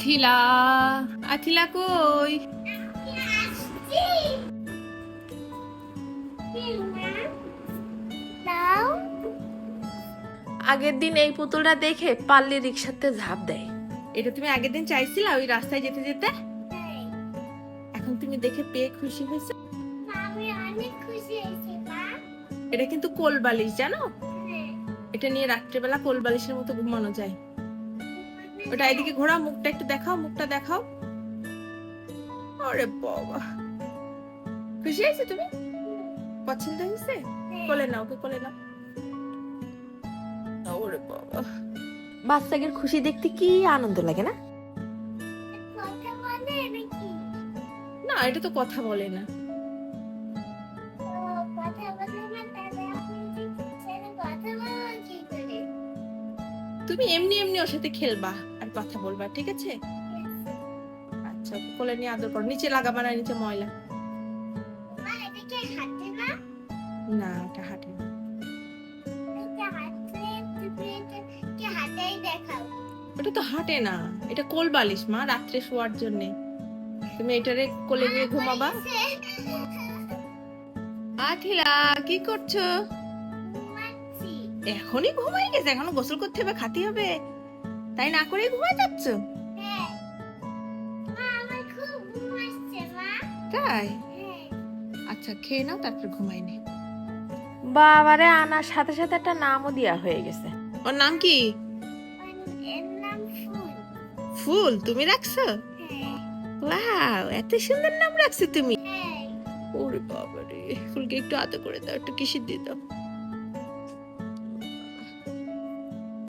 আথিলা আথিলা কই? আগের দিন এই পুতুলটা দেখে পাল্লি রিক্সাতে ঝাঁপ দেয়। এটা তুমি আগের দিন চাইছিলা ওই রাস্তায় যেতে যেতে? এখন তুমি দেখে পেয়ে খুশি হয়েছে? এটা কিন্তু কোল বালিশ জানো এটা নিয়ে রাত্রেবেলা কোল বালিশের মতো ঘুমানো যায়। ওটা এদিকে ঘোরা মুখটা একটু দেখাও মুখটা দেখাও। আরে বাবা। খুশি হয়েছে তুমি? পছন্দ হয়েছে? কোলে নাও ওকে কোলে নাও। ওরে বাবা। বাচ্চাদের খুশি দেখতে কি আনন্দ লাগে না? না এটা তো কথা বলে না। তুমি এমনি এমনি ওর সাথে খেলবা আর কথা বলবা ঠিক আছে? আচ্ছা কোলে নিয়ে আদর করো। নিচে লাগাবা না নিচে ময়লা। না? এটা হাঁটে না। ওটা তো হাঁটে না এটা কোল বালিশ মা রাত্রে শোয়ার জন্য। তুমি এটারে কোলে নিয়ে ঘুমাবা। আঠিলা কি করছ? এখনই ঘুমাই গেছে এখনও গোসল করতে হবে খাতে হবে। তাই না করে ঘুমাই যাচ্ছ? হ্যাঁ। তাই? হ্যাঁ। আচ্ছা খেয়ে নাও তারপর ঘুমাই নে। বাবারে আনার সাথে সাথে একটা নামও দেওয়া হয়ে গেছে। ওর নাম কি? ফুল। ফুল তুমি রাখছো? হ্যাঁ। ওয়াও এত সুন্দর নাম রাখছো তুমি। ওরে বাবা রে ফুলকে একটু আদর করে দাও একটু কিসির দিয়ে দাও।